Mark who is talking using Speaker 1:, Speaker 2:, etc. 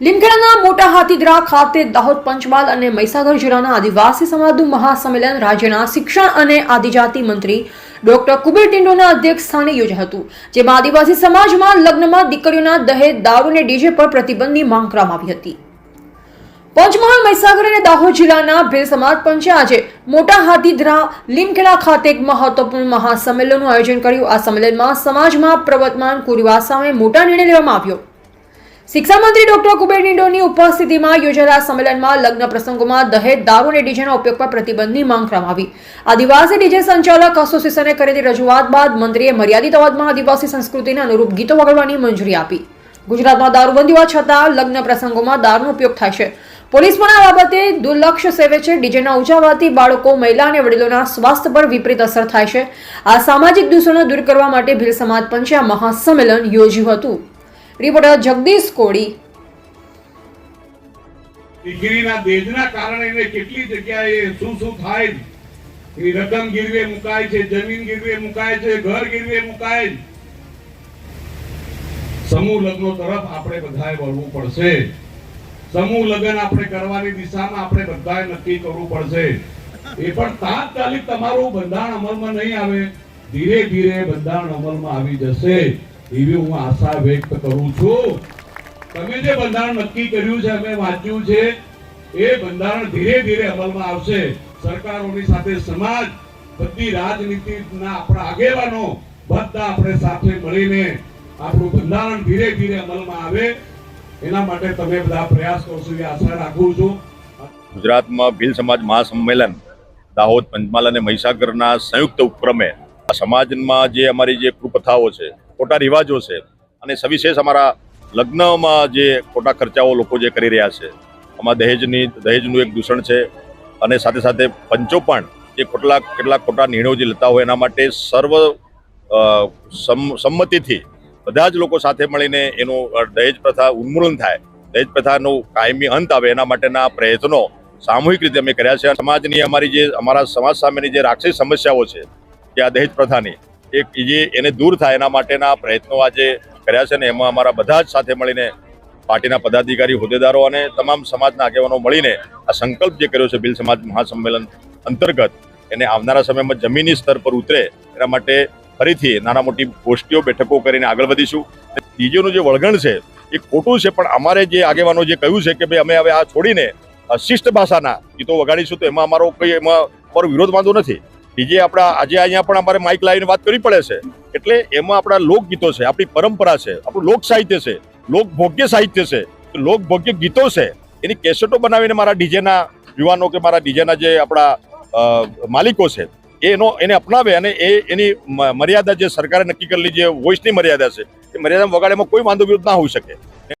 Speaker 1: લીમખેડાના મોટા હાથીદરા ખાતે દાહોદ પંચમહાલ અને મહીસાગર જિલ્લાના આદિવાસી સમાજનું મહાસંમેલન રાજ્યના શિક્ષણ અને આદિજાતિ મંત્રી ડોક્ટર કુબેર ટિંડોના અધ્યક્ષ સ્થાને યોજાયું હતું, જેમાં આદિવાસી સમાજમાં લગ્નમાં દીકરીઓના દહેજ દારૂ અને ડીજે પર પ્રતિબંધની માંગ કરવામાં આવી હતી. પંચમહાલ, મહીસાગર અને દાહોદ જિલ્લાના ભીલ સમાજ પંચે આજે મોટા હાથીદરા લીમખેડા ખાતે એક મહત્વપૂર્ણ મહાસંમેલનનું આયોજન કર્યું. આ સંમેલનમાં સમાજમાં પ્રવર્તમાન કુરિવાજ સામે મોટા નિર્ણય લેવામાં આવ્યો. શિક્ષા મંત્રી ડોક્ટર કુબેર નિંડોની ઉપસ્થિતિમાં યોજાયેલા સંમેલનમાં લગ્ન પ્રસંગોમાં દહેજ, દારૂ અને ડીજેના ઉપયોગ પર પ્રતિબંધની માંગ કરવામાં આવી. આદિવાસી ડીજે સંચાલક એસોસિએશને કરેલી રજૂઆત બાદ મંત્રીએ મર્યાદિત અવાજમાં આદિવાસી સંસ્કૃતિને અનુરૂપ ગીતો વગાડવાની મંજૂરી આપી. ગુજરાતમાં દારૂબંધી હોવા છતાં લગ્ન પ્રસંગોમાં દારૂનો ઉપયોગ થાય છે. પોલીસ પણ આ બાબતે દુર્લક્ષ સેવે છે. ડીજેના ઉજાવાથી બાળકો, મહિલા અને વડીલોના સ્વાસ્થ્ય પર વિપરીત અસર થાય છે. આ સામાજિક દૂષણો દૂર કરવા માટે ભીલ સમાજ પંચે આ મહાસંમેલન યોજ્યું હતું. રિપોર્ટર જગદીશ કોડી
Speaker 2: દીકરીના દેજના કારણે એને કેટલી જગ્યાએ શું શું થાય? એ રકમ ગીરવે મુકાય છે, જમીન ગીરવે મુકાય છે, ઘર ગીરવે મુકાય સમૂહ લગ્નો તરફ આપણે બધાએ વળવું પડશે. સમૂહ લગ્ન આપણે કરવાની દિશામાં આપણે બધાએ નક્કી કરવું પડશે. એ પણ તાત્કાલિક તમારું બંધારણ અમલમાં નહીં આવે. ધીરે ધીરે બંધારણ અમલમાં આવી જશે. એવી હું આશા વ્યક્ત કરું છું. તમે જે બંધારણ નક્કી કર્યું છે, અમે વાંચ્યું છે, એ બંધારણ ધીરે ધીરે અમલમાં આવશે. સરકારોની સાથે સમાજ, બધી રાજનીતિના આપણા આગેવાનો, બધા આપણે સાથે મળીને આપણું બંધારણ ધીરે ધીરે અમલમાં આવે. એના માટે તમે બધા પ્રયાસ કરશો એ આશા રાખું છું.
Speaker 3: ગુજરાતમાં ભીલ સમાજ મહાસંમેલન, દાહોદ પંચમહાલ અને મહીસાગરના સંયુક્ત ઉપક્રમે સમાજમાં જે અમારી જે કુપ્રથાઓ છે ખોટા રિવાજો છે અને સવિશેષ અમારા લગ્નમાં જે ખોટા ખર્ચાઓ લોકો જે કરી રહ્યા છે આમાં દહેજની, દહેજનું એક દૂષણ છે અને સાથે સાથે પંચો પણ જે ખોટલા, કેટલાક ખોટા નિર્ણયો જે લેતા હોય એના માટે સર્વ સમ- સંમતિથી બધા જ લોકો સાથે મળીને એનું દહેજ પ્રથા ઉન્મૂલન થાય, દહેજ પ્રથાનો કાયમી અંત આવે એના માટેના પ્રયત્નો સામૂહિક રીતે અમે કર્યા છે. સમાજની અમારી જે, અમારા સમાજ સામેની જે રાક્ષસી સમસ્યાઓ છે, કે આ દહેજ પ્રથાની એક જે એને દૂર થાય એના માટેના પ્રયત્નો આજે કર્યા છે ને એમાં અમારા બધા જ સાથે મળીને પાર્ટીના પદાધિકારી, હોદ્દેદારો અને તમામ સમાજના આગેવાનો મળીને આ સંકલ્પ જે કર્યો છે બિલ સમાજ મહાસંમેલન અંતર્ગત, એને આવનારા સમયમાં જમીની સ્તર પર ઉતરે એના માટે ફરીથી નાના મોટી ગોષ્ઠીઓ, બેઠકો કરીને આગળ વધીશું. ત્રીજોનું જે વળગણ છે એ ખોટું છે, પણ અમારે જે આગેવાનો જે કહ્યું છે કે ભાઈ અમે હવે આ છોડીને શિષ્ટ ભાષાના ગીતો વગાડીશું, તો એમાં અમારો કોઈ એમાં અમારો વિરોધ વાંધો નથી. બીજે આપણા આજે અહીંયા પણ અમારે માઇક લાવીને વાત કરવી પડે છે. એટલે એમાં આપણા લોકગીતો છે, આપણી પરંપરા છે, આપણું લોક સાહિત્ય છે લોકભોગ્ય સાહિત્ય છે લોકભોગ્ય ગીતો છે, એની કેસેટો બનાવીને મારા ડીજેના યુવાનો કે મારા ડીજેના જે આપણા માલિકો છે, એનો, એને અપનાવે અને એ એની મર્યાદા જે સરકારે નક્કી કરેલી જે વોઇસની મર્યાદા છે, એ મર્યાદા વગાડેમાં કોઈ વાંધો વિરોધ ના હોઈ શકે.